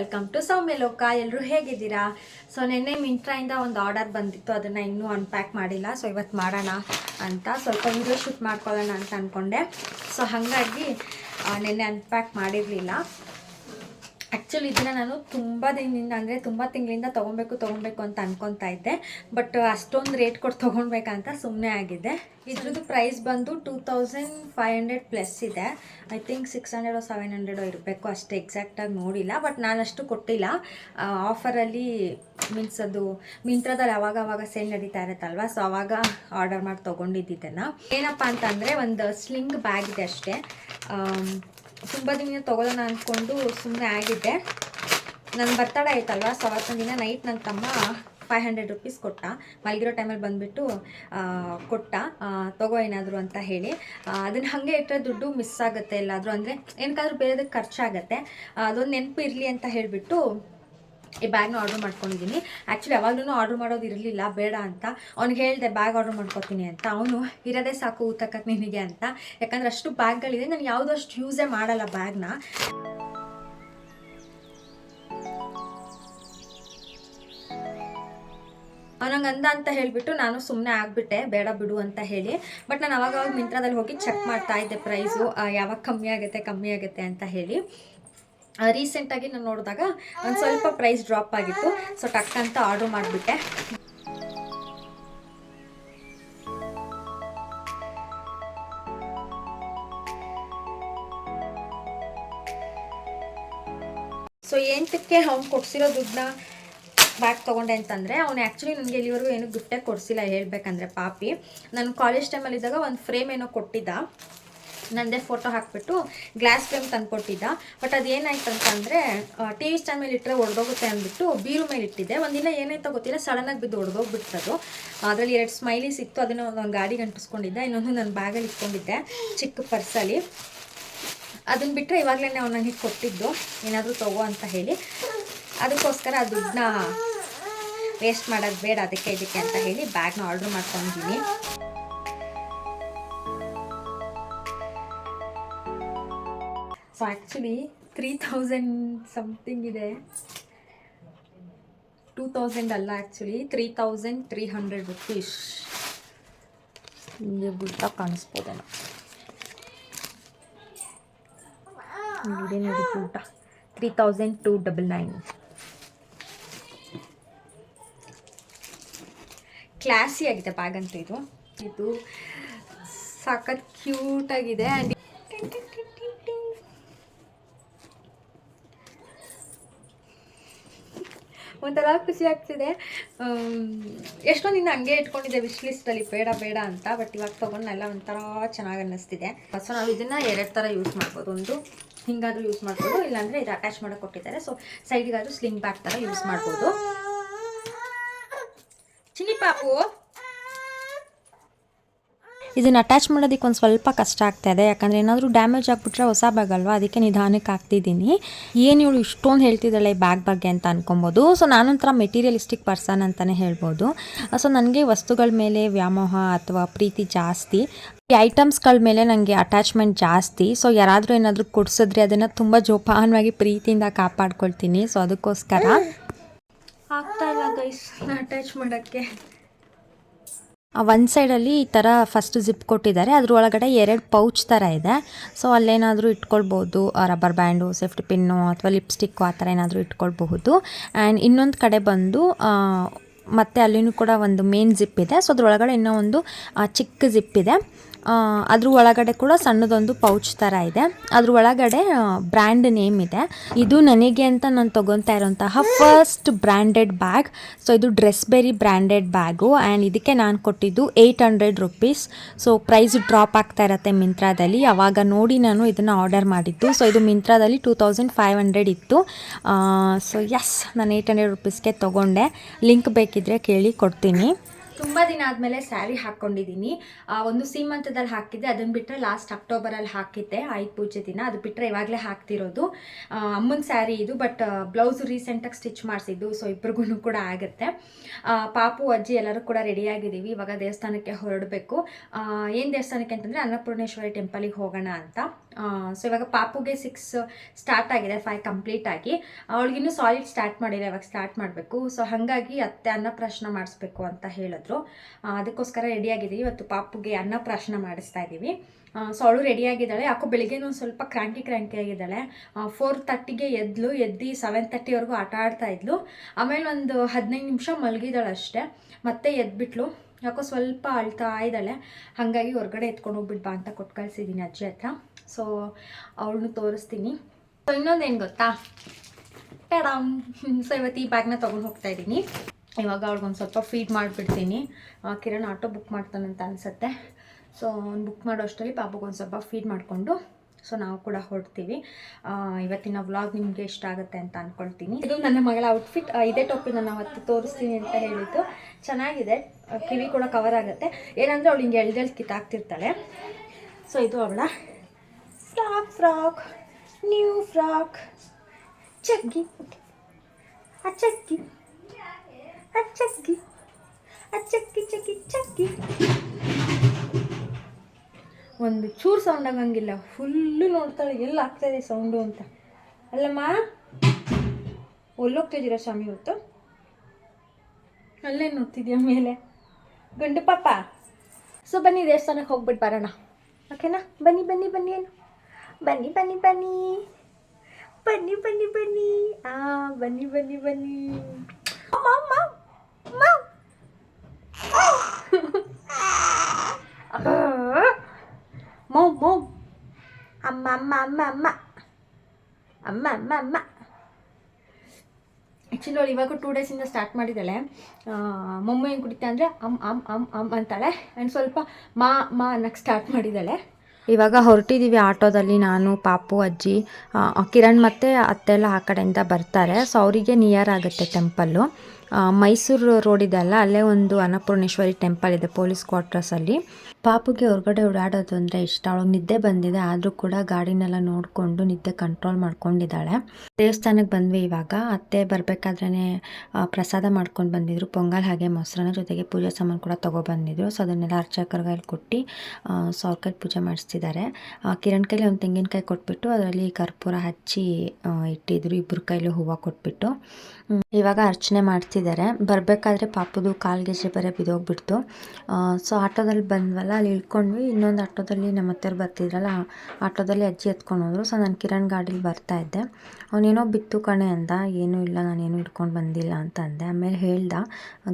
Welcome to ಸೌಮ್ಯ ಲೋಕ ಎಲ್ಲರೂ ಹೇಗಿದ್ದೀರಾ? ಸೊ ನಿನ್ನೆ ಮಿಂಟ್ರಾಯಿಂದ ಒಂದು ಆರ್ಡರ್ ಬಂದಿತ್ತು. ಅದನ್ನು ಇನ್ನೂ ಅನ್ಪ್ಯಾಕ್ ಮಾಡಿಲ್ಲ. ಸೊ ಇವತ್ತು ಮಾಡೋಣ ಅಂತ. ಸ್ವಲ್ಪ ವಿಡಿಯೋ ಶೂಟ್ ಮಾಡ್ಕೊಳ್ಳೋಣ ಅಂತ ಅಂದ್ಕೊಂಡೆ ಸೊ ಹಾಗಾಗಿ ನಿನ್ನೆ ಅನ್ಪ್ಯಾಕ್ ಮಾಡಿರಲಿಲ್ಲ. ಆ್ಯಕ್ಚುಲಿ ಇದನ್ನು ನಾನು ತುಂಬ ದಿನದಿಂದ ಅಂದರೆ ತುಂಬ ತಿಂಗಳಿಂದ ತೊಗೊಬೇಕು ತೊಗೊಬೇಕು ಅಂತ ಅನ್ಕೊತಾ ಇದ್ದೆ. ಬಟ್ ಅಷ್ಟೊಂದು ರೇಟ್ ಕೊಟ್ಟು ತೊಗೊಳ್ಬೇಕಂತ ಸುಮ್ಮನೆ ಆಗಿದೆ. ಇದ್ರದ್ದು ಪ್ರೈಸ್ ಬಂದು two thousand five hundred plus ಇದೆ. ಐ ಥಿಂಕ್ ಸಿಕ್ಸ್ ಹಂಡ್ರೆಡೋ ಸೆವೆನ್ ಹಂಡ್ರೆಡೋ ಇರಬೇಕು, ಅಷ್ಟು ಎಕ್ಸಾಕ್ಟಾಗಿ ನೋಡಿಲ್ಲ. ಬಟ್ ನಾನಷ್ಟು ಕೊಟ್ಟಿಲ್ಲ. ಆಫರಲ್ಲಿ ಮೀನ್ಸ್ ಅದು ಮಿಂತ್ರದಲ್ಲಿ ಅವಾಗ ಅವಾಗ ಸೇಲ್ ನಡೀತಾ ಇರುತ್ತಲ್ವ? ಸೊ ಅವಾಗ ಆರ್ಡರ್ ಮಾಡಿ ತೊಗೊಂಡಿದ್ದಿದ್ದನ್ನು. ಏನಪ್ಪ ಅಂತಂದರೆ ಒಂದು ಸ್ಲಿಂಗ್ ಬ್ಯಾಗ್ ಇದೆ ಅಷ್ಟೇ. ತುಂಬ ದಿನ ತೊಗೊಳ್ಳೋಣ ಅಂದ್ಕೊಂಡು ಸುಮ್ಮನೆ ಆಗಿದ್ದೆ. ನನ್ನ ಬರ್ತಡೇ ಆಯ್ತಲ್ವ ಸೊ ದಿನ ನೈಟ್ ನನ್ನ ತಮ್ಮ ಫೈವ್ ಹಂಡ್ರೆಡ್ ರುಪೀಸ್ ಕೊಟ್ಟ. ಮಲಗಿರೋ ಟೈಮಲ್ಲಿ ಬಂದುಬಿಟ್ಟು ಕೊಟ್ಟ. ತಗೋ ಏನಾದರೂ ಅಂತ ಹೇಳಿ. ಅದನ್ನು ಹಾಗೆ ಇಟ್ಟರೆ ದುಡ್ಡು ಮಿಸ್ ಆಗುತ್ತೆ ಎಲ್ಲಾದರೂ. ಅಂದರೆ ಏನಕ್ಕಾದ್ರೂ ಬೇರೆದಕ್ಕೆ ಖರ್ಚಾಗತ್ತೆ. ಅದೊಂದು ನೆನಪು ಇರಲಿ ಅಂತ ಹೇಳಿಬಿಟ್ಟು ಈ ಬ್ಯಾಗ್ನ ಆರ್ಡ್ರ್ ಮಾಡ್ಕೊಂಡಿದ್ದೀನಿ ಆ್ಯಕ್ಚುಲಿ ಯಾವಾಗಲೂ ಆರ್ಡ್ರ್ ಮಾಡೋದು ಇರಲಿಲ್ಲ, ಬೇಡ ಅಂತ. ಅವ್ನಿಗೆ ಹೇಳಿದೆ, ಬ್ಯಾಗ್ ಆರ್ಡ್ರ್ ಮಾಡ್ಕೊತೀನಿ ಅಂತ. ಅವನು, ಇರೋದೇ ಸಾಕು ಊತಕ್ಕೆ ನಿನಗೆ ಅಂತ. ಯಾಕಂದ್ರೆ ಅಷ್ಟು ಬ್ಯಾಗ್ಗಳಿದೆ, ನಾನು ಯಾವುದೋ ಅಷ್ಟು ಯೂಸೇ ಮಾಡಲ್ಲ ಬ್ಯಾಗ್ನ. ಅವನಂಗೆ ಅಂದ ಅಂತ ಹೇಳಿಬಿಟ್ಟು ನಾನು ಸುಮ್ಮನೆ ಆಗಿಬಿಟ್ಟೆ, ಬೇಡ ಬಿಡು ಅಂತ ಹೇಳಿ. ಬಟ್ ನಾನು ಅವಾಗ ಮಿಂತ್ರದಲ್ಲಿ ಹೋಗಿ ಚೆಕ್ ಮಾಡ್ತಾ ಇದ್ದೆ ಪ್ರೈಸು ಯಾವಾಗ ಕಮ್ಮಿ ಆಗುತ್ತೆ ಕಮ್ಮಿ ಆಗುತ್ತೆ ಅಂತ ಹೇಳಿ. ರೀಸೆಂಟಾಗಿ ನಾನು ನೋಡಿದಾಗ ಒಂದು ಸ್ವಲ್ಪ ಪ್ರೈಸ್ ಡ್ರಾಪ್ ಆಗಿತ್ತು. ಸೊ ಟಕ್ ಅಂತ ಆರ್ಡರ್ ಮಾಡಿಬಿಟ್ಟೆ. ಸೊ ಎಂಟಕ್ಕೆ ಅವ್ನು ಕೊಡ್ಸಿರೋ ದುಡ್ಡನ್ನ ಬ್ಯಾಗ್ ತೊಗೊಂಡೆ ಅಂತಂದರೆ ಅವ್ನು ಆ್ಯಕ್ಚುಲಿ ನನಗೆ ಇಲ್ಲಿವರೆಗೂ ಏನು ಗಿಫ್ಟೇ ಕೊಡಿಸಿಲ್ಲ ಹೇಳ್ಬೇಕಂದ್ರೆ ಪಾಪಿ. ನಾನು ಕಾಲೇಜ್ ಟೈಮಲ್ಲಿದ್ದಾಗ ಒಂದು ಫ್ರೇಮ್ ಏನೋ ಕೊಟ್ಟಿದ್ದ. ನಂದೇ ಫೋಟೋ ಹಾಕಿಬಿಟ್ಟು ಗ್ಲಾಸ್ ಫ್ರೇಮ್ ತಂದುಕೊಟ್ಟಿದ್ದ. ಬಟ್ ಅದೇನಾಯ್ತು ಅಂತಂದರೆ ಟಿ ವಿ ಸ್ಟ್ಯಾಂಡ್ ಮೇಲೆ ಇಟ್ಟರೆ ಒಡೆದೋಗುತ್ತೆ ಅಂದ್ಬಿಟ್ಟು ಬೀರು ಮೇಲೆ ಇಟ್ಟಿದ್ದೆ. ಒಂದಿನ ಏನಾಯ್ತು ಗೊತ್ತಿಲ್ಲ ಸಡನ್ನಾಗಿ ಬಿದ್ದು ಒಡೆದೋಗ್ಬಿಡ್ತದು ಅದರಲ್ಲಿ ಎರಡು ಸ್ಮೈಲಿ ಇತ್ತು ಅದನ್ನು ಒಂದು ಗಾಡಿಗೆ ಅಂಟಿಸ್ಕೊಂಡಿದ್ದೆ ಇನ್ನೊಂದು ನನ್ನ ಬ್ಯಾಗಲ್ಲಿ ಇಟ್ಕೊಂಡಿದ್ದೆ, ಚಿಕ್ಕ ಪರ್ಸಲ್ಲಿ ಅದನ್ನು ಬಿಟ್ಟರೆ ಇವಾಗಲೇ ಅವ್ನು ನನಗೆ ಕೊಟ್ಟಿದ್ದು, ಏನಾದರೂ ತಗೋ ಅಂತ ಹೇಳಿ. ಅದಕ್ಕೋಸ್ಕರ ಆ ದುಡ್ಡನ್ನ ವೇಸ್ಟ್ ಮಾಡೋದು ಬೇಡ, ಅದಕ್ಕೆ ಇದಕ್ಕೆ ಅಂತ ಹೇಳಿ ಬ್ಯಾಗ್ನ ಆರ್ಡ್ರ್ ಮಾಡ್ಕೊಂಡಿದ್ದೀನಿ. So actually three thousand something ಇದೆ. ಟೂ ತೌಸಂಡ್ ಅಲ್ಲ actually three thousand three hundred rupees ನಿಮಗೆ ಗುಡ್ಡ ಕಾಣಿಸ್ಬೋದೇನೋ ಇದೆ ನೋಡಿ ಊಟ three thousand two double nine classy ಆಗಿದೆ ಬ್ಯಾಗ್ ಅಂತ ಇದು. ಇದು ಸಖತ್ ಕ್ಯೂಟ್ ಆಗಿದೆ. ಆ್ಯಂಡ್ ಒಂಥರ ಖುಷಿ ಆಗ್ತಿದೆ. ಎಷ್ಟೊಂದು ಇನ್ನು ಹಂಗೆ ಇಟ್ಕೊಂಡಿದ್ದೆ ವಿಶ್ ಲಿಸ್ಟಲ್ಲಿ ಬೇಡ ಬೇಡ ಅಂತ ಬಟ್ ಇವಾಗ ತೊಗೊಂಡೆಲ್ಲ ಒಂಥರ ಚೆನ್ನಾಗಿ ಅನ್ನಿಸ್ತಿದೆ. ಸೊ ನಾವು ಇದನ್ನು ಎರಡು ಥರ ಯೂಸ್ ಮಾಡ್ಬೋದು. ಒಂದು ಹಿಂಗಾದರೂ ಯೂಸ್ ಮಾಡ್ಬೋದು, ಇಲ್ಲಾಂದರೆ ಇದು ಅಟ್ಯಾಚ್ ಮಾಡೋಕೆ ಕೊಟ್ಟಿದ್ದಾರೆ. ಸೊ ಸೈಡಿಗಾದರೂ ಸ್ಲಿಂಗ್ ಬ್ಯಾಗ್ ಥರ ಯೂಸ್ ಮಾಡ್ಬೋದು. ಚಿನ್ನಿ ಪಾಪು ಇದನ್ನು ಅಟ್ಯಾಚ್ ಮಾಡೋದಕ್ಕೆ ಒಂದು ಸ್ವಲ್ಪ ಕಷ್ಟ ಆಗ್ತಾ ಇದೆ. ಯಾಕಂದರೆ ಏನಾದರೂ ಡ್ಯಾಮೇಜ್ ಆಗಿಬಿಟ್ರೆ ಹೊಸ ಬ್ಯಾಗ್ ಅಲ್ವಾ? ಅದಕ್ಕೆ ನಿಧಾನಕ್ಕೆ ಹಾಕ್ತಿದ್ದೀನಿ. ಏನು ಇವಳು ಇಷ್ಟೊಂದು ಹೇಳ್ತಿದ್ದಾಳೆ ಈ ಬ್ಯಾಗ್ ಬಗ್ಗೆ ಅಂತ ಅನ್ಕೊಬೋದು. ಸೊ ನಾನೊಂಥರ ಮೆಟೀರಿಯಲಿಸ್ಟಿಕ್ ಪರ್ಸನ್ ಅಂತಲೇ ಹೇಳ್ಬೋದು. ಸೊ ನನಗೆ ವಸ್ತುಗಳ ಮೇಲೆ ವ್ಯಾಮೋಹ ಅಥವಾ ಪ್ರೀತಿ ಜಾಸ್ತಿ. ಈ ಐಟಮ್ಸ್ಗಳ ಮೇಲೆ ನನಗೆ ಅಟ್ಯಾಚ್ಮೆಂಟ್ ಜಾಸ್ತಿ. ಸೊ ಯಾರಾದರೂ ಏನಾದರೂ ಕೊಡಿಸಿದ್ರೆ ಅದನ್ನು ತುಂಬ ಜೋಪಾನವಾಗಿ ಪ್ರೀತಿಯಿಂದ ಕಾಪಾಡ್ಕೊಳ್ತೀನಿ. ಸೊ ಅದಕ್ಕೋಸ್ಕರ. ಆಗ್ತಾ ಇಲ್ಲ ಗೈಸ್ ಅಟ್ಯಾಚ್ ಮಾಡೋಕ್ಕೆ. ಒಂದು ಸೈಡಲ್ಲಿ ಈ ಥರ ಫಸ್ಟ್ ಜಿಪ್ ಕೊಟ್ಟಿದ್ದಾರೆ. ಅದ್ರ ಒಳಗಡೆ ಎರಡು ಪೌಚ್ ಥರ ಇದೆ. ಸೊ ಅಲ್ಲೇನಾದರೂ ಇಟ್ಕೊಳ್ಬೋದು. ರಬ್ಬರ್ ಬ್ಯಾಂಡು ಸೇಫ್ಟಿ ಪಿನ್ನು ಅಥವಾ ಲಿಪ್ಸ್ಟಿಕ್ಕು ಆ ಥರ ಏನಾದರೂ ಇಟ್ಕೊಳ್ಬಹುದು. ಆ್ಯಂಡ್ ಇನ್ನೊಂದು ಕಡೆ ಬಂದು ಮತ್ತೆ ಅಲ್ಲಿನೂ ಕೂಡ ಒಂದು ಮೇನ್ ಜಿಪ್ ಇದೆ. ಸೊ ಅದ್ರೊಳಗಡೆ ಇನ್ನೂ ಒಂದು ಚಿಕ್ಕ ಜಿಪ್ ಇದೆ. ಅದ್ರ ಒಳಗಡೆ ಕೂಡ ಸಣ್ಣದೊಂದು ಪೌಚ್ ಥರ ಇದೆ. ಅದ್ರ ಒಳಗಡೆ ಬ್ರ್ಯಾಂಡ್ ನೇಮ್ ಇದೆ. ಇದು ನನಗೆ ಅಂತ ನಾನು ತೊಗೊತಾ ಇರೋಂತಹ ಫಸ್ಟ್ ಬ್ರ್ಯಾಂಡೆಡ್ ಬ್ಯಾಗ್. ಸೊ, ಇದು Dressberry branded bag. And ಇದಕ್ಕೆ ನಾನು ಕೊಟ್ಟಿದ್ದು eight hundred rupees. So, price drop ಆಗ್ತಾ ಇರತ್ತೆ ಮಿಂತ್ರಾದಲ್ಲಿ. ಅವಾಗ ನೋಡಿ ನಾನು ಇದನ್ನು ಆರ್ಡರ್ ಮಾಡಿದ್ದು. ಸೊ, ಇದು ಮಿಂತ್ರಾದಲ್ಲಿ ಟೂ ತೌಸಂಡ್ ಫೈವ್ ಹಂಡ್ರೆಡ್ ಇತ್ತು. ಸೊ ಎಸ್ ನಾನು ಏಯ್ಟ್ ಹಂಡ್ರೆಡ್ ರುಪೀಸ್ಗೆ ತೊಗೊಂಡೆ. ಲಿಂಕ್ ಬೇಕಿದ್ರೆ ಕೇಳಿ ಕೊಡ್ತೀನಿ. ತುಂಬ ದಿನ ಆದಮೇಲೆ ಸ್ಯಾರಿ ಹಾಕ್ಕೊಂಡಿದ್ದೀನಿ ಒಂದು ಸೀಮಂತದಲ್ಲಿ ಹಾಕಿದ್ದೆ. ಅದನ್ನು ಬಿಟ್ಟರೆ ಲಾಸ್ಟ್ ಅಕ್ಟೋಬರಲ್ಲಿ ಹಾಕಿದ್ದೆ. ಆಯುಧ ಪೂಜೆ ದಿನ. ಅದು ಬಿಟ್ಟರೆ ಇವಾಗಲೇ ಹಾಕ್ತಿರೋದು. ಅಮ್ಮನ ಸ್ಯಾರಿ ಇದು ಬಟ್ ಬ್ಲೌಸು ರೀಸೆಂಟಾಗಿ ಸ್ಟಿಚ್ ಮಾಡಿಸಿದ್ದು. ಸೊ ಇಬ್ರಿಗೂ ಕೂಡ ಆಗುತ್ತೆ. ಪಾಪು, ಅಜ್ಜಿ ಎಲ್ಲರೂ ಕೂಡ ರೆಡಿಯಾಗಿದ್ದೀವಿ ಇವಾಗ ದೇವಸ್ಥಾನಕ್ಕೆ ಹೊರಡಬೇಕು. ಏನು ದೇವಸ್ಥಾನಕ್ಕೆ ಅಂತಂದರೆ ಅನ್ನಪೂರ್ಣೇಶ್ವರಿ ಟೆಂಪಲಿಗೆ ಹೋಗೋಣ ಅಂತ. ಸೊ ಇವಾಗ ಪಾಪುಗೆ ಸಿಕ್ಸ್ ಸ್ಟಾರ್ಟ್ ಆಗಿದೆ ಫೈವ್ ಕಂಪ್ಲೀಟ್ ಆಗಿ. ಅವಳಿಗಿನ್ನೂ ಸಾಲಿಡ್ ಸ್ಟಾರ್ಟ್ ಮಾಡಿಲ್ಲ, ಇವಾಗ ಸ್ಟಾರ್ಟ್ ಮಾಡಬೇಕು. ಸೊ ಹಾಗಾಗಿ ಅತ್ತೆ ಅನ್ನಪ್ರಾಶನ ಮಾಡಿಸ್ಬೇಕು ಅಂತ ಹೇಳಿದ್ರು. ಆ, ಅದಕ್ಕೋಸ್ಕರ ರೆಡಿಯಾಗಿದ್ದೀವಿ ಇವತ್ತು ಪಾಪುಗೆ ಅನ್ನಪ್ರಾಶನ ಮಾಡಿಸ್ತಾ ಇದ್ದೀವಿ ಸೊ ಅವಳು ರೆಡಿಯಾಗಿದ್ದಾಳೆ ಯಾಕೋ ಬೆಳಿಗ್ಗೆನೂ ಸ್ವಲ್ಪ ಕ್ರಾಂಕಿ ಕ್ರಾಂಕಿ ಆಗಿದ್ದಾಳೆ. ಫೋರ್ ತರ್ಟಿಗೆ ಎದ್ಲು ಎದ್ದು ಸೆವೆನ್ ತರ್ಟಿವರೆಗೂ ಆಟ ಆಡ್ತಾ ಇದ್ಲು. ಆಮೇಲೆ ಒಂದು ಹದಿನೈದು ನಿಮಿಷ ಮಲಗಿದಾಳೆ ಅಷ್ಟೇ. ಮತ್ತೆ ಎದ್ಬಿಟ್ಲು. ಯಾಕೋ ಸ್ವಲ್ಪ ಅಳ್ತಾ ಇದ್ದಾಳೆ. ಹಾಗಾಗಿ ಹೊರಗಡೆ ಎತ್ಕೊಂಡು ಹೋಗ್ಬಿಟ್ಟು ಬಾ ಅಂತ ಕೊಟ್ಟು ಕಳಿಸಿದ್ದೀನಿ ಅಜ್ಜಿ ಹತ್ರ. ಸೊ ಅವಳನ್ನು ತೋರಿಸ್ತೀನಿ. ಸೊ ಇನ್ನೊಂದೇನು ಗೊತ್ತಾ? ಟಡಾಮ್ ಸೊ ಇವತ್ತು ಈ ಬ್ಯಾಗ್ನ ತೊಗೊಂಡು ಹೋಗ್ತಾ ಇದ್ದೀನಿ ಇವಾಗ ಅವ್ಳಿಗೊಂದು ಸ್ವಲ್ಪ ಫೀಡ್ ಮಾಡಿಬಿಡ್ತೀನಿ. ಕಿರಣ್ ಆಟೋ ಬುಕ್ ಮಾಡ್ತಾನಂತ ಅನಿಸುತ್ತೆ. ಸೊ ಅವ್ನು ಬುಕ್ ಮಾಡೋ ಅಷ್ಟರಲ್ಲಿ ಪಾಪಗೊಂದು ಸ್ವಲ್ಪ ಫೀಡ್ ಮಾಡಿಕೊಂಡು ಸೊ ನಾವು ಕೂಡ ಹೊರಡ್ತೀವಿ. ಇವತ್ತಿನ ವ್ಲಾಗ್ ನಿಮಗೆ ಇಷ್ಟ ಆಗುತ್ತೆ ಅಂತ ಅಂದ್ಕೊಳ್ತೀನಿ ಇದು ನನ್ನ ಮಗಳ ಔಟ್ಫಿಟ್ ಇದೇ ಟೋಪಿ ನಾನು ಅವತ್ತು ತೋರಿಸ್ತೀನಿ ಅಂತ ಹೇಳಿದ್ದು. ಚೆನ್ನಾಗಿದೆ. ಕಿವಿ ಕೂಡ ಕವರ್ ಆಗುತ್ತೆ. ಏನಂದರೆ ಅವಳು ಹಿಂಗೆ ಎಳ್ದೆಳ್ದು ಕಿತ್ತಾಕ್ತಿರ್ತಾಳೆ. ಸೊ ಇದು ಅವಳ. ಫ್ರಾಕ್ ಫ್ರಾಕ್ ನ್ಯೂ ಫ್ರಾಕ್ ಚಗ್ಗಿ ಆ ಚಗ್ಗಿ ಆ ಅಚ್ಚಕ್ಕಿ ಚಕ್ಕಿ ಚಕ್ಕಿ. ಒಂದು ಚೂರು ಸೌಂಡ್ ಆಗಂಗಿಲ್ಲ ಫುಲ್ಲು ನೋಡ್ತಾಳೆ ಎಲ್ಲಿ ಆಗ್ತಾಯಿದೆ ಸೌಂಡು ಅಂತ. ಅಲ್ಲಮ್ಮ ಎಲ್ಲೋಗ್ತಿದ್ದೀರಾ ಸ್ವಾಮಿ ಇವತ್ತು? ಅಲ್ಲೇ ನೋಡ್ತಿದ್ಯಾ ಮೇಲೆ? ಗಂಡು ಪಾಪ. ಸೊ ಬನ್ನಿ ದೇವಸ್ಥಾನಕ್ಕೆ ಹೋಗ್ಬಿಟ್ಟು ಬರೋಣ. ಓಕೆನಾ ಬನ್ನಿ ಬನ್ನಿ ಬನ್ನಿ ಏನು? ಬನ್ನಿ ಬನ್ನಿ ಬನ್ನಿ. ಬನ್ನಿ ಬನ್ನಿ ಬನ್ನಿ. ಆ ಬನ್ನಿ ಬನ್ನಿ ಬನ್ನಿ. ಅಮ್ಮ, ಅಮ್ಮ. ಮೌ ಮೌ ಅಮ್ಮ ಅಮ್ಮ ಅಮ್ಮ ಅಮ್ಮ ಅಮ್ಮ ಅಮ್ಮ ಅಮ್ಮ ಆ್ಯಕ್ಚುಲಿ ಅವಳು ಇವಾಗ ಟೂ ಡೇಸಿಂದ ಸ್ಟಾರ್ಟ್ ಮಾಡಿದ್ದಾಳೆ. ಮಮ್ಮಿ ಏನು ಕುಡಿತಾ ಅಂದರೆ ಅಮ್ ಅಮ್ ಅಮ್ ಅಮ್ ಅಂತಾಳೆ. ಆ್ಯಂಡ್ ಸ್ವಲ್ಪ ಮಾ ಮಾ ಅನ್ನಕ್ಕೆ ಸ್ಟಾರ್ಟ್ ಮಾಡಿದ್ದಾಳೆ. ಇವಾಗ ಹೊರಟಿದ್ದೀವಿ ಆಟೋದಲ್ಲಿ ನಾನು ಪಾಪು ಅಜ್ಜಿ ಕಿರಣ್ ಮತ್ತು ಅತ್ತೆ ಎಲ್ಲ ಆ ಕಡೆಯಿಂದ ಬರ್ತಾರೆ. ಸೊ ಅವರಿಗೆ ನಿಯರ್ ಆಗುತ್ತೆ ಟೆಂಪಲ್ಲು ಮೈಸೂರು ರೋಡ್ ಇದೆ ಅಲ್ಲ, ಅಲ್ಲೇ ಒಂದು ಅನ್ನಪೂರ್ಣೇಶ್ವರಿ ಟೆಂಪಲ್ ಇದೆ ಪೊಲೀಸ್ ಕ್ವಾರ್ಟರ್ಸಲ್ಲಿ ಪಾಪುಗೆ ಹೊರಗಡೆ ಓಡಾಡೋದು ಅಂದರೆ ಇಷ್ಟ. ಅವಳಿಗೆ ನಿದ್ದೆ ಬಂದಿದೆ, ಆದರೂ ಕೂಡ ಗಾಡಿನೆಲ್ಲ ನೋಡಿಕೊಂಡು ನಿದ್ದೆ ಕಂಟ್ರೋಲ್ ಮಾಡ್ಕೊಂಡಿದ್ದಾಳೆ. ದೇವಸ್ಥಾನಕ್ಕೆ ಬಂದ್ವಿ ಇವಾಗ. ಅತ್ತೆ ಬರಬೇಕಾದ್ರೇ ಪ್ರಸಾದ ಮಾಡ್ಕೊಂಡು ಬಂದಿದ್ರು. ಪೊಂಗಲ್ ಹಾಗೆ ಮೊಸರನ್ನ ಜೊತೆಗೆ ಪೂಜೆ ಸಾಮಾನು ಕೂಡ ತೊಗೊಬಂದಿದ್ರು ಸೊ, ಅದನ್ನೆಲ್ಲ ಅರ್ಚಕರ ಕೈಲಿ ಕೊಟ್ಟು ಸೌರ್ಕಾಯಿ ಪೂಜೆ ಮಾಡಿಸ್ತಿದ್ದಾರೆ. ಕಿರಣ್ ಕೈಲಿ ಒಂದು ತೆಂಗಿನಕಾಯಿ ಕೊಟ್ಬಿಟ್ಟು, ಅದರಲ್ಲಿ ಕರ್ಪೂರ ಹಚ್ಚಿ ಇಟ್ಟಿದ್ರು. ಇಬ್ಬರು ಕೈಲಿ ಹೂವು ಕೊಟ್ಬಿಟ್ಟು. ಇವಾಗ ಅರ್ಚನೆ ಮಾಡ್ತಿದ್ದಾರೆ. ಬರಬೇಕಾದ್ರೆ ಪಾಪದು ಕಾಲು ಗೆಜ್ಜೆ ಬೇರೆ ಬಿದ್ದೋಗ್ಬಿಡ್ತು. ಸೊ ಆಟೋದಲ್ಲಿ ಬಂದ್ವಲ್ಲ, ಅಲ್ಲಿ ಇಳ್ಕೊಂಡ್ವಿ. ಇನ್ನೊಂದು ಆಟೋದಲ್ಲಿ ನಮ್ಮ ಹತ್ತಿರ ಬರ್ತಿದ್ರಲ್ಲ ಆಟೋದಲ್ಲಿ ಅಜ್ಜಿ ಎತ್ಕೊಂಡು ಹೋದ್ರು. ಸೊ ನಾನು ಕಿರಣ್ ಗಾಡೀಲಿ ಬರ್ತಾ ಇದ್ದೆ. ಅವನೇನೋ ಬಿತ್ತು ಕಣೆ ಅಂದ. ಏನೂ ಇಲ್ಲ, ನಾನೇನು ಇಟ್ಕೊಂಡು ಬಂದಿಲ್ಲ ಅಂತ ಅಂದೆ. ಆಮೇಲೆ ಹೇಳ್ದ,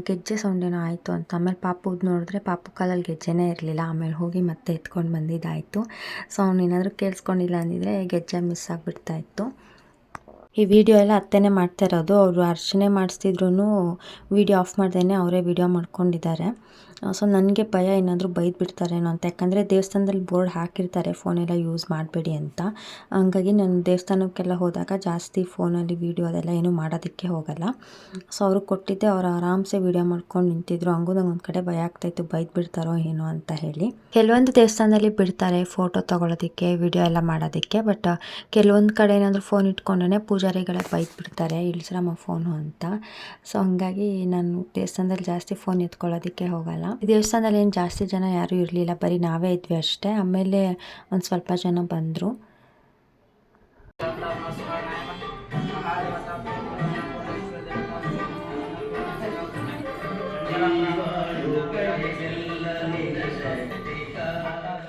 ಗೆಜ್ಜೆ ಸೌಂಡ್ ಆಯಿತು ಅಂತ. ಆಮೇಲೆ ಪಾಪುದ್ ನೋಡಿದ್ರೆ ಪಾಪು ಕಾಲಲ್ಲಿ ಗೆಜ್ಜೆನೇ ಇರಲಿಲ್ಲ. ಆಮೇಲೆ ಹೋಗಿ ಮತ್ತೆ ಎತ್ಕೊಂಡು ಬಂದಿದ್ದಾಯಿತು. ಸೊ ಅವನೇನಾದರೂ ಕೇಳಿಸ್ಕೊಂಡಿಲ್ಲ ಅಂದಿದ್ರೆ ಗೆಜ್ಜೆ ಮಿಸ್ ಆಗಿಬಿಡ್ತಾ ಇತ್ತು. ಈ ವಿಡಿಯೋ ಎಲ್ಲ ಅತ್ತೆನೇ ಮಾಡ್ತಾ ಇರೋದು. ಅವರು ಅರ್ಚನೆ ಮಾಡಿಸ್ತಿದ್ರು ವಿಡಿಯೋ ಆಫ್ ಮಾಡ್ದೇ ಅವರೇ ವಿಡಿಯೋ ಮಾಡ್ಕೊಂಡಿದ್ದಾರೆ. ಸೊ ನನಗೆ ಭಯ ಏನಾದರೂ ಬೈದು ಬಿಡ್ತಾರೇನೋ ಅಂತ. ಯಾಕಂದರೆ ದೇವಸ್ಥಾನದಲ್ಲಿ ಬೋರ್ಡ್ ಹಾಕಿರ್ತಾರೆ ಫೋನೆಲ್ಲ ಯೂಸ್ ಮಾಡಬೇಡಿ ಅಂತ. ಹಂಗಾಗಿ ನಾನು ದೇವಸ್ಥಾನಕ್ಕೆಲ್ಲ ಹೋದಾಗ ಜಾಸ್ತಿ ಫೋನಲ್ಲಿ ವೀಡಿಯೋ ಅದೆಲ್ಲ ಏನೂ ಮಾಡೋದಕ್ಕೆ ಹೋಗಲ್ಲ. ಸೊ ಅವರು ಕೊಟ್ಟಿದ್ದೆ, ಅವರು ಆರಾಮ್ಸೆ ವೀಡಿಯೋ ಮಾಡ್ಕೊಂಡು ನಿಂತಿದ್ರು. ಹಂಗೂ ನಂಗೆ ಒಂದು ಕಡೆ ಭಯ ಆಗ್ತಾಯಿತ್ತು ಬೈದು ಬಿಡ್ತಾರೋ ಏನೋ ಅಂತ ಹೇಳಿ. ಕೆಲವೊಂದು ದೇವಸ್ಥಾನದಲ್ಲಿ ಬಿಡ್ತಾರೆ ಫೋಟೋ ತೊಗೊಳೋದಕ್ಕೆ ವಿಡಿಯೋ ಎಲ್ಲ ಮಾಡೋದಕ್ಕೆ ಬಟ್ ಕೆಲವೊಂದು ಕಡೆ ಏನಾದರೂ ಫೋನ್ ಇಟ್ಕೊಂಡೇ ಪೂಜಾರಿಗಳೇ ಬೈದು ಬಿಡ್ತಾರೆ ಇಳಿಸ್ರಮ್ಮ ಫೋನು ಅಂತ. ಸೊ ಹಂಗಾಗಿ ನಾನು ದೇವಸ್ಥಾನದಲ್ಲಿ ಜಾಸ್ತಿ ಫೋನ್ ಎತ್ಕೊಳ್ಳೋದಕ್ಕೆ ಹೋಗಲ್ಲ. ದೇವಸ್ಥಾನದಲ್ಲಿ ಏನು ಜಾಸ್ತಿ ಜನ ಯಾರೂ ಇರಲಿಲ್ಲ. ಬರೀ ನಾವೇ ಇದ್ವಿ ಅಷ್ಟೇ. ಆಮೇಲೆ ಒಂದು ಸ್ವಲ್ಪ ಜನ ಬಂದರು.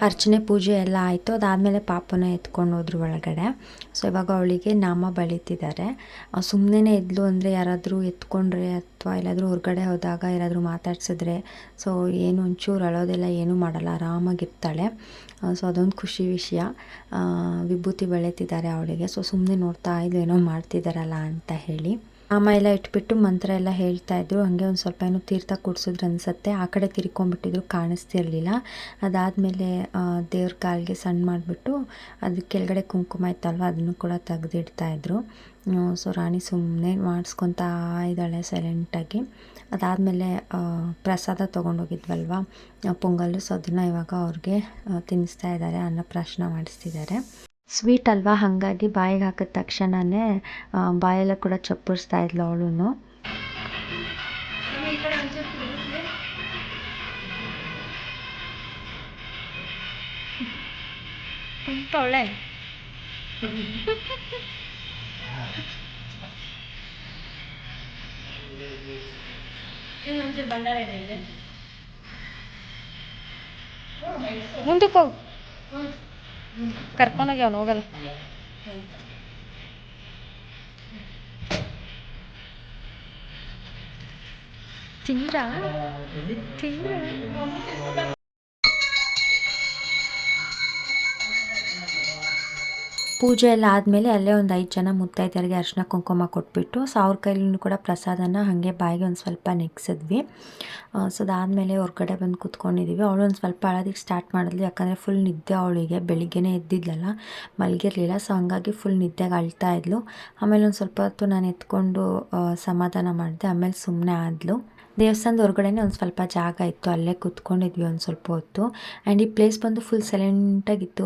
ಅರ್ಚನೆ ಪೂಜೆ ಎಲ್ಲ ಆಯಿತು, ಅದಾದಮೇಲೆ ಪಾಪನ ಎತ್ಕೊಂಡು ಹೋದ್ರು ಒಳಗಡೆ. ಸೊ ಇವಾಗ ಅವಳಿಗೆ ನಾಮ ಬಳಿತಿದ್ದಾರೆ. ಸುಮ್ಮನೆ ಎದ್ಲು ಅಂದರೆ ಯಾರಾದರೂ ಎತ್ಕೊಂಡ್ರೆ ಅಥವಾ ಎಲ್ಲಾದರೂ ಹೊರಗಡೆ ಹೋದಾಗ ಯಾರಾದರೂ ಮಾತಾಡ್ಸಿದ್ರೆ ಸೊ ಏನು ಒಂಚೂರು ಅಳೋದೆಲ್ಲ ಏನೂ ಮಾಡಲ್ಲ ಆರಾಮಾಗಿರ್ತಾಳೆ ಸೊ ಅದೊಂದು ಖುಷಿ ವಿಷಯ. ವಿಭೂತಿ ಬೆಳೀತಿದ್ದಾರೆ ಅವಳಿಗೆ. ಸೊ ಸುಮ್ಮನೆ ನೋಡ್ತಾ ಇದ್ಲು, ಏನೋ ಮಾಡ್ತಿದ್ದಾರಲ್ಲ ಅಂತ ಹೇಳಿ. ಅಮ್ಮ ಎಲ್ಲ ಇಟ್ಬಿಟ್ಟು ಮಂತ್ರ ಎಲ್ಲ ಹೇಳ್ತಾ ಇದ್ರು. ಹಂಗೆ ಒಂದು ಸ್ವಲ್ಪ ಏನೋ ತೀರ್ಥ ಕುಡ್ಸಿದ್ರು ಅನ್ಸತ್ತೆ. ಆ ಕಡೆ ತಿರ್ಕೊಂಬಿಟ್ಟಿದ್ರು ಕಾಣಿಸ್ತಿರ್ಲಿಲ್ಲ. ಅದಾದಮೇಲೆ ದೇವ್ರ ಕಾಲಿಗೆ ಸಣ್ಣ ಮಾಡಿಬಿಟ್ಟು ಅದು ಕೆಳಗಡೆ ಕುಂಕುಮ ಇತ್ತಲ್ವ, ಅದನ್ನು ಕೂಡ ತೆಗೆದಿಡ್ತಾ ಇದ್ರು. ಸೊ ರಾಣಿ ಸುಮ್ಮನೆ ಮಾಡಿಸ್ಕೊತಾ ಇದ್ದಾಳೆ ಸೈಲೆಂಟಾಗಿ. ಅದಾದಮೇಲೆ ಪ್ರಸಾದ ತೊಗೊಂಡೋಗಿದ್ವಲ್ವ ಪೊಂಗಲ್ಲು ಸೊ ಅದನ್ನು ಇವಾಗ ಅವ್ರಿಗೆ ತಿನ್ನಿಸ್ತಾ ಇದ್ದಾರೆ, ಅನ್ನಪ್ರಾಶನ ಮಾಡಿಸ್ತಿದ್ದಾರೆ. ಸ್ವೀಟ್ ಅಲ್ವಾ? ಹಾಗಾಗಿ ಬಾಯಿಗೆ ಹಾಕಿದ ತಕ್ಷಣವೇ ಬಾಯೆಲ್ಲ ಕೂಡ ಚಪ್ಪರಿಸ್ತಾ ಇದ್ಲು ಅವಳು ಒಳ್ಳೆ? ಮುಂದಕ್ಕೆ ಹೋಗು. ಕರ್ಕೊಂಡೋಗಿ ಅವ್ನು ಹೋಗಲ್ಲ. ತಿಂದ್ರ? ತಿಂದ್ರ? ಪೂಜೆ ಎಲ್ಲ ಆದಮೇಲೆ ಅಲ್ಲೇ ಒಂದು ಐದು ಜನ ಮುತ್ತೈದೆಯರಿಗೆ ಅರಿಶಿನ ಕುಂಕುಮ ಕೊಟ್ಬಿಟ್ಟು ಸೊ ಅವ್ರ ಕೈಲೂ ಕೂಡ ಪ್ರಸಾದನ ಹಾಗೆ ಬಾಯಿಗೆ ಒಂದು ಸ್ವಲ್ಪ ನೆಗ್ಸಿದ್ವಿ ಸೊ ಅದಾದಮೇಲೆ ಹೊರ್ಗಡೆ ಬಂದು ಕೂತ್ಕೊಂಡಿದ್ದೀವಿ ಅವಳು ಒಂದು ಸ್ವಲ್ಪ ಅಳೋದಕ್ಕೆ ಸ್ಟಾರ್ಟ್ ಮಾಡಿದ್ಲು. ಯಾಕಂದರೆ ಫುಲ್ ನಿದ್ದೆ ಅವಳಿಗೆ. ಬೆಳಿಗ್ಗೆನೇ ಎದ್ದಿದ್ಲಲ್ಲ, ಮಲಗಿರಲಿಲ್ಲ. ಸೊ ಹಂಗಾಗಿ ಫುಲ್ ನಿದ್ದೆಗೆ ಅಳ್ತಾ ಇದ್ಲು. ಆಮೇಲೆ ಒಂದು ಸ್ವಲ್ಪ ಹೊತ್ತು ನಾನು ಎತ್ಕೊಂಡು ಸಮಾಧಾನ ಮಾಡಿದೆ. ಆಮೇಲೆ ಸುಮ್ಮನೆ ಆದ್ಲು. ದೇವಸ್ಥಾನದ ಹೊರಗಡೆನೇ ಒಂದು ಸ್ವಲ್ಪ ಜಾಗ ಇತ್ತು. ಅಲ್ಲೇ ಕೂತ್ಕೊಂಡಿದ್ವಿ ಒಂದು ಸ್ವಲ್ಪ ಹೊತ್ತು. ಆ್ಯಂಡ್ ಈ ಪ್ಲೇಸ್ ಬಂದು ಫುಲ್ ಸೈಲೆಂಟಾಗಿತ್ತು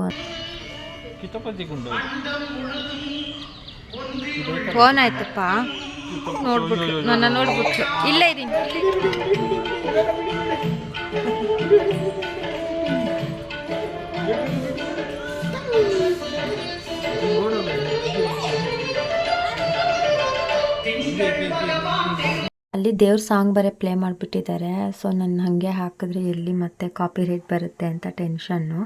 ಫೋನ್ ಆಯ್ತಪ್ಪ. ನೋಡ್ಬಿಟ್ಟು ನನ್ನ ನೋಡ್ಬಿಟ್ಟು. ಇಲ್ಲೇ ಇದೀನಿ ಅಲ್ಲಿ ದೇವ್ರ ಸಾಂಗ್ ಬರೀ ಪ್ಲೇ ಮಾಡಿಬಿಟ್ಟಿದ್ದಾರೆ ಸೊ ನಾನು ಹಾಗೆ ಹಾಕಿದ್ರೆ ಎಲ್ಲಿ ಮತ್ತೆ ಕಾಪಿ ರೇಟ್ ಬರುತ್ತೆ ಅಂತ ಟೆನ್ಷನ್ನು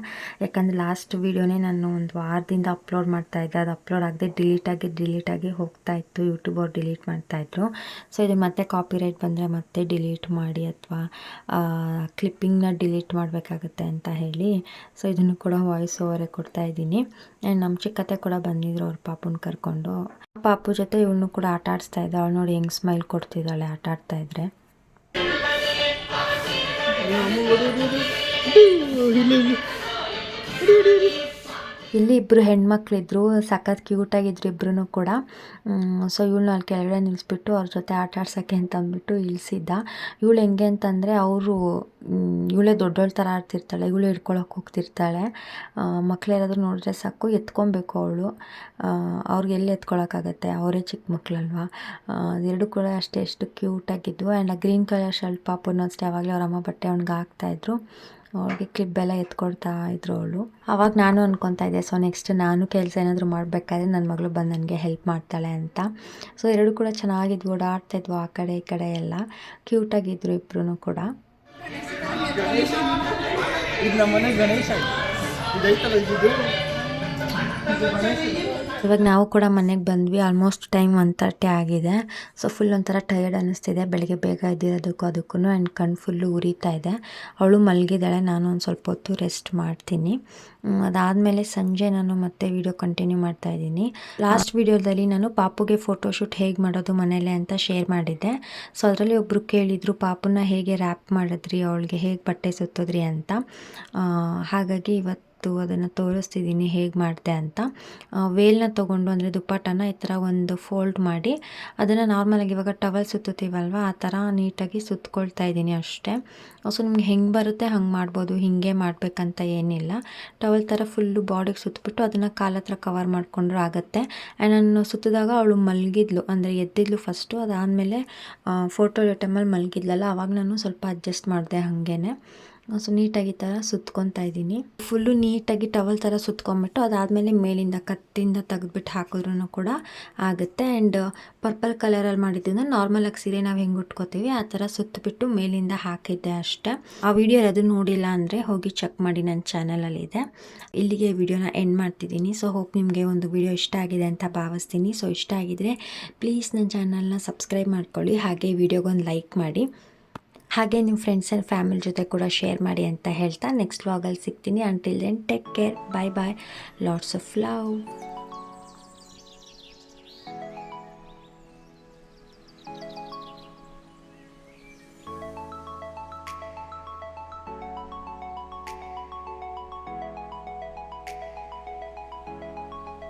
ಯಾಕಂದರೆ ಲಾಸ್ಟ್ ವೀಡಿಯೋನೇ ನಾನು ಒಂದು ವಾರದಿಂದ ಅಪ್ಲೋಡ್ ಮಾಡ್ತಾ ಇದ್ದೆ. ಅದು ಅಪ್ಲೋಡ್ ಆಗದೆ ಡಿಲೀಟ್ ಆಗಿ ಹೋಗ್ತಾ ಇತ್ತು. ಯೂಟ್ಯೂಬ್ ಅವ್ರು ಡಿಲೀಟ್ ಮಾಡ್ತಾಯಿದ್ರು ಸೊ ಇದು ಮತ್ತೆ ಕಾಪಿ ರೇಟ್ ಬಂದರೆ ಮತ್ತೆ ಡಿಲೀಟ್ ಮಾಡಿ ಅಥವಾ ಕ್ಲಿಪ್ಪಿಂಗ್ನ ಡಿಲೀಟ್ ಮಾಡಬೇಕಾಗತ್ತೆ ಅಂತ ಹೇಳಿ. ಸೊ ಇದನ್ನು ಕೂಡ ವಾಯ್ಸ್ ಓವರೇ ಕೊಡ್ತಾ ಇದ್ದೀನಿ. ಆ್ಯಂಡ್ ನಮ್ಮ ಚಿಕ್ಕತೆ ಕೂಡ ಬಂದಿದ್ರು ಅವ್ರ ಪಾಪುನ ಕರ್ಕೊಂಡು. ಪಾಪು ಜೊತೆ ಇವನು ಕೂಡ ಆಟ ಆಡಿಸ್ತಾ ಇದ್ದ ಅವಳು ನೋಡಿ ಹೆಂಗ್ ಸ್ಮೈಲ್ ಕೊಡ್ತಿದ್ದಾಳೆ ಆಟ ಆಡ್ತಾ ಇದ್ರೆ ಇಬ್ಬರು ಹೆಣ್ಮಕ್ಳಿದ್ರು, ಸಖತ್ ಕ್ಯೂಟಾಗಿದ್ರು ಇಬ್ರು ಕೂಡ. ಸೊ ಇವಳನ್ನ ಅಲ್ಲಿ ಕೆಳಗಡೆ ನಿಲ್ಲಿಸ್ಬಿಟ್ಟು ಅವ್ರ ಜೊತೆ ಆಟ ಆಡ್ಸೋಕ್ಕೆ ಅಂತ ಅಂದ್ಬಿಟ್ಟು ಇಳಿಸಿದ್ದ. ಇವಳು ಹೆಂಗೆ ಅಂತಂದರೆ ಅವರು ಇವಳೇ ದೊಡ್ಡವಳ ಥರ ಆಡ್ತಿರ್ತಾಳೆ, ಇವಳು ಹಿಡ್ಕೊಳಕ್ಕೆ ಹೋಗ್ತಿರ್ತಾಳೆ. ಮಕ್ಳು ಯಾರಾದರೂ ನೋಡಿದ್ರೆ ಸಾಕು, ಎತ್ಕೊಬೇಕು ಅವಳು. ಅವ್ರಿಗೆ ಎಲ್ಲಿ ಎತ್ಕೊಳಕ್ಕಾಗತ್ತೆ? ಅವರೇ ಚಿಕ್ಕ ಮಕ್ಕಳಲ್ವಾ ಎರಡು ಕೂಡ ಅಷ್ಟೇ, ಎಷ್ಟು ಕ್ಯೂಟಾಗಿದ್ವು ಆ್ಯಂಡ್ ಆ ಗ್ರೀನ್ ಕಲರ್ ಶರ್ಟ್ ಪಾಪುನ ಅಷ್ಟೇ ಯಾವಾಗಲೂ ಅವ್ರ ಅಮ್ಮ ಬಟ್ಟೆ ಅವ್ನಿಗೆ ಹಾಕ್ತಾಯಿದ್ರು ಅವ್ಳಿಗೆ ಕ್ಲಿಪ್ ಎಲ್ಲ ಎತ್ಕೊಡ್ತಾ ಇದ್ರು ಅವಳು ಅವಾಗ ನಾನು ಅಂದ್ಕೊತಾ ಇದ್ದೆ ಸೊ ನೆಕ್ಸ್ಟ್ ನಾನು ಕೆಲಸ ಏನಾದರೂ ಮಾಡಬೇಕಾದ್ರೆ ನನ್ನ ಮಗಳು ಬಂದು ನನಗೆ ಹೆಲ್ಪ್ ಮಾಡ್ತಾಳೆ ಅಂತ. ಸೊ ಎರಡು ಕೂಡ ಚೆನ್ನಾಗಿದ್ವು ಓಡಾಡ್ತಾಯಿದ್ವು ಆ ಕಡೆ ಈ ಕಡೆ ಎಲ್ಲ. ಕ್ಯೂಟಾಗಿದ್ರು ಇಬ್ರು ಕೂಡ. ಗಣೇಶ. ಇವಾಗ ನಾವು ಕೂಡ ಮನೆಗೆ ಬಂದ್ವಿ. ಆಲ್ಮೋಸ್ಟ್ ಟೈಮ್ ಒನ್ ತರ್ಟಿ ಆಗಿದೆ. ಸೊ ಫುಲ್ ಒಂಥರ ಟಯರ್ಡ್ ಅನ್ನಿಸ್ತಿದೆ ಬೆಳಗ್ಗೆ ಬೇಗ ಎದ್ದಿರೋದಕ್ಕೂ ಅದಕ್ಕೂ ಆ್ಯಂಡ್ ಕಣ್ಣು ಫುಲ್ಲು ಉರಿತಾ ಇದೆ. ಅವಳು ಮಲಗಿದ್ದಾಳೆ. ನಾನು ಒಂದು ಸ್ವಲ್ಪ ಹೊತ್ತು ರೆಸ್ಟ್ ಮಾಡ್ತೀನಿ. ಅದಾದಮೇಲೆ ಸಂಜೆ ನಾನು ಮತ್ತೆ ವಿಡಿಯೋ ಕಂಟಿನ್ಯೂ ಮಾಡ್ತಾ ಇದ್ದೀನಿ. ಲಾಸ್ಟ್ ವಿಡಿಯೋದಲ್ಲಿ ನಾನು ಪಾಪುಗೆ ಫೋಟೋಶೂಟ್ ಹೇಗೆ ಮಾಡೋದು, ಮನೇಲೆ ಅಂತ ಶೇರ್ ಮಾಡಿದ್ದೆ. ಸೊ ಅದರಲ್ಲಿ ಒಬ್ಬರು ಕೇಳಿದರು, ಪಾಪುನ ಹೇಗೆ ರ್ಯಾಪ್ ಮಾಡಿದ್ರಿ? ಅವಳಿಗೆ ಹೇಗೆ ಬಟ್ಟೆ ಸುತ್ತಿದ್ರಿ? ಅಂತ. ಹಾಗಾಗಿ ಇವತ್ತು ಅದನ್ನು ತೋರಿಸ್ತಿದ್ದೀನಿ ಹೇಗೆ ಮಾಡಿದೆ ಅಂತ. ವೇಲ್ನ ತೊಗೊಂಡು ಅಂದರೆ ದುಪ್ಪಟ್ಟನ ಈ ಥರ ಒಂದು ಫೋಲ್ಡ್ ಮಾಡಿ ಅದನ್ನು ನಾರ್ಮಲಾಗಿ ಇವಾಗ ಟವಲ್ ಸುತ್ತುತ್ತೀವಲ್ವ, ಆ ಥರ ನೀಟಾಗಿ ಸುತ್ತಕೊಳ್ತಾ ಇದ್ದೀನಿ ಅಷ್ಟೇ. ಸೊ ನಿಮ್ಗೆ ಹೆಂಗೆ ಬರುತ್ತೆ ಹಂಗೆ ಮಾಡ್ಬೋದು, ಹೀಗೆ ಮಾಡಬೇಕಂತ ಏನಿಲ್ಲ. ಟವಲ್ ಥರ ಫುಲ್ಲು ಬಾಡಿಗೆ ಸುತ್ತಬಿಟ್ಟು ಅದನ್ನು ಕಾಲ ಹತ್ರ ಕವರ್ ಮಾಡಿಕೊಂಡ್ರೆ ಆಗುತ್ತೆ. ಆ್ಯಂಡ್ ನಾನು ಸುತ್ತಿದಾಗ ಅವಳು ಮಲಗಿದ್ಲು, ಅಂದರೆ ಎದ್ದಿದ್ಲು ಫಸ್ಟು ಅದಾದಮೇಲೆ ಫೋಟೋ ಟೈಮಲ್ಲಿ ಮಲಗಿದ್ಲಲ್ಲ, ಅವಾಗ ನಾನು ಸ್ವಲ್ಪ ಅಡ್ಜಸ್ಟ್ ಮಾಡಿದೆ ಹಾಗೇನೆ. ಸೊ ನೀಟಾಗಿ ಈ ಥರ ಸುತ್ಕೊತಾ ಇದ್ದೀನಿ. ಫುಲ್ಲು ನೀಟಾಗಿ ಟವಲ್ ಥರ ಸುತ್ಕೊಂಬಿಟ್ಟು ಅದಾದಮೇಲೆ ಮೇಲಿಂದ ಕತ್ತಿಂದ ತೆಗೆದ್ಬಿಟ್ಟು ಹಾಕಿದ್ರೂ ಕೂಡ ಆಗುತ್ತೆ. ಆ್ಯಂಡ್ ಪರ್ಪಲ್ ಕಲರಲ್ಲಿ ಮಾಡಿದ್ದರಿಂದ ನಾರ್ಮಲಾಗಿ ಸೀರೆ ನಾವು ಹೆಂಗೆ ಉಟ್ಕೋತೀವಿ, ಆ ಥರ ಸುತ್ತಬಿಟ್ಟು ಮೇಲಿಂದ ಹಾಕಿದ್ದೆ ಅಷ್ಟೇ. ಆ ವಿಡಿಯೋ ಅದು ನೋಡಿಲ್ಲ ಅಂದರೆ ಹೋಗಿ ಚೆಕ್ ಮಾಡಿ ನನ್ನ ಚಾನಲಲ್ಲಿದೆ ಇಲ್ಲಿಗೆ ವಿಡಿಯೋನ ಎಂಡ್ ಮಾಡ್ತಿದ್ದೀನಿ. ಸೊ ಹೋಪ್ ನಿಮಗೆ ಒಂದು ವಿಡಿಯೋ ಇಷ್ಟ ಆಗಿದೆ ಅಂತ ಭಾವಿಸ್ತೀನಿ. ಸೊ ಇಷ್ಟ ಆಗಿದರೆ ಪ್ಲೀಸ್ ನನ್ನ ಚಾನಲ್ನ ಸಬ್ಸ್ಕ್ರೈಬ್ ಮಾಡ್ಕೊಳ್ಳಿ. ಹಾಗೆ ವಿಡಿಯೋಗೊಂದು ಲೈಕ್ ಮಾಡಿ. ಹಾಗೆ ನಿಮ್ಮ ಫ್ರೆಂಡ್ಸ್ ಆ್ಯಂಡ್ ಫ್ಯಾಮಿಲಿ ಜೊತೆ ಕೂಡ ಶೇರ್ ಮಾಡಿ ಅಂತ ಹೇಳ್ತಾ ನೆಕ್ಸ್ಟ್ ವ್ಲಾಗಲ್ಲಿ ಸಿಗ್ತೀನಿ. Until then take care bye bye lots of love